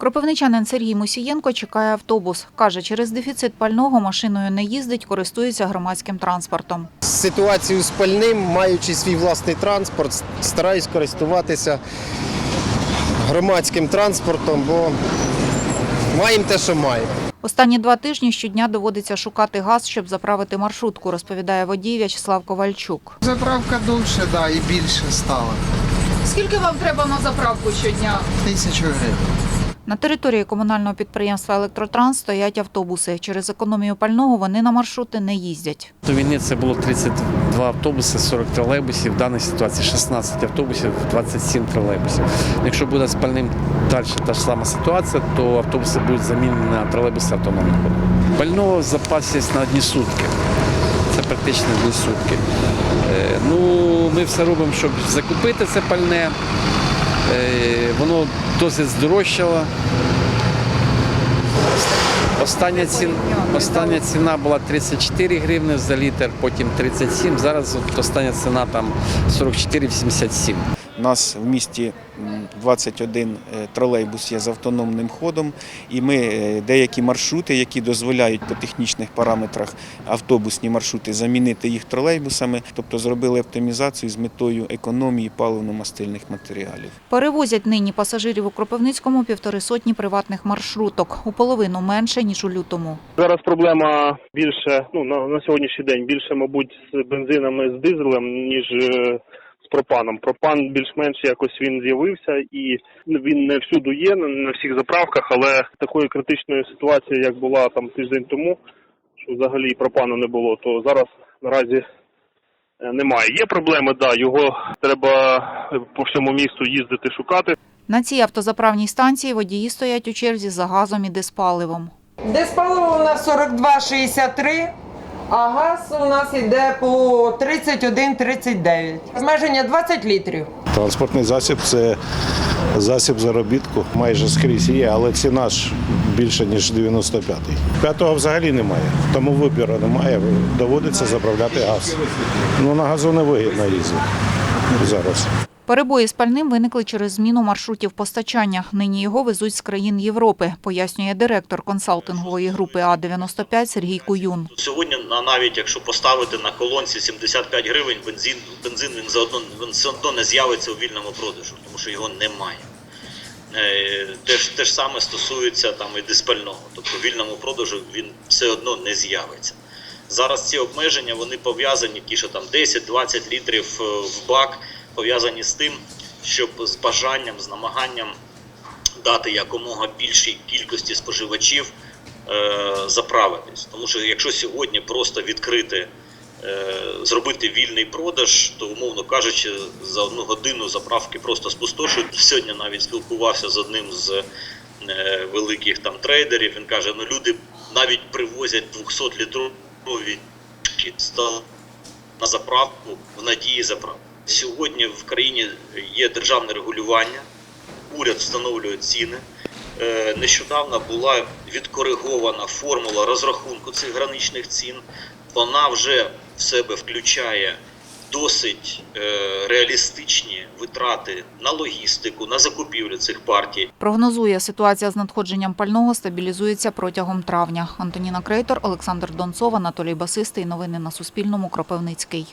Кропивничанин Сергій Мусієнко чекає автобус. Каже, через дефіцит пального машиною не їздить, користується громадським транспортом. Ситуацію з пальним, маючи свій власний транспорт, стараюсь користуватися громадським транспортом, бо маємо те, що маємо. Останні два тижні щодня доводиться шукати газ, щоб заправити маршрутку, розповідає водій В'ячеслав Ковальчук. Заправка довше, да, і більше стала. Скільки вам треба на заправку щодня? Тисячу гривень. На території комунального підприємства Електротранс стоять автобуси. Через економію пального вони на маршрути не їздять. До війни це було 32 автобуси, 40 тролейбусів. В даній ситуації 16 автобусів, 27 тролейбусів. Якщо буде з пальним далі та ж сама ситуація, то автобуси будуть замінені на тролейбуси автономних. Пального в запасі на одні сутки. Це практично дві сутки. Е, Ну, ми все робимо, щоб закупити це пальне. Е, Воно досить здорожчала. Остання ціна, остання ціна була 34 гривни за літр, потім 37. Зараз остання ціна там 44,87. У нас в місті 21 е, тролейбус є з автономним ходом, і ми е, деякі маршрути, які дозволяють по технічних параметрах автобусні маршрути замінити їх тролейбусами, тобто зробили оптимізацію з метою економії паливно-мастильних матеріалів. Перевозять нині пасажирів у Кропивницькому півтори сотні приватних маршруток. У половину менше, ніж у лютому. Зараз проблема більше ну на, сьогоднішній день більше, мабуть, з бензинами з дизелем, ніж е, пропаном. Пропан більш-менш якось він з'явився і він не всюди є, не на всіх заправках, але такої критичної ситуації, як була там тиждень тому, що взагалі пропану не було, то зараз наразі е, немає. Є проблеми, да, його треба по всьому місту їздити шукати. На цій автозаправній станції водії стоять у черзі за газом і диспаливом. Диспаливо у нас 42,63, а газ у нас йде по 31,39. Обмеження 20 літрів. Транспортний засіб це засіб заробітку. Майже скрізь є, але ціна ж більше, ніж 95-й. П'ятого взагалі немає, тому вибору немає. Доводиться заправляти газ. Ну на газу не вигідно їздити зараз. Перебої з пальним виникли через зміну маршрутів постачання. Нині його везуть з країн Європи, пояснює директор консалтингової групи А-95 Сергій Куюн. Сьогодні, навіть якщо поставити на колонці 75 гривень, бензин, бензин він заодно він все одно не з'явиться у вільному продажу, тому що його немає. Е, Те ж, те ж саме стосується там і диспального. Тобто в вільному продажу він все одно не з'явиться. Зараз ці обмеження вони пов'язані, ті, що там 10-20 літрів е, в бак, пов'язані з тим, щоб з бажанням, з намаганням дати якомога більшій кількості споживачів е, заправитись. Тому що якщо сьогодні просто відкрити, е, зробити вільний продаж, то умовно кажучи, за одну годину заправки просто спустошують. Сьогодні навіть спілкувався з одним з е, великих там трейдерів. Він каже: ну люди навіть привозять 200 літрові на заправку в надії заправки. Сьогодні в країні є державне регулювання, уряд встановлює ціни. Е, Нещодавно була відкоригована формула розрахунку цих граничних цін. Вона вже в себе включає досить е, реалістичні витрати на логістику, на закупівлю цих партій. Прогнозує, ситуація з надходженням пального стабілізується протягом травня. Антоніна Крейтор, Олександр Донцов, Анатолій Басистий. Новини на Суспільному. Кропивницький.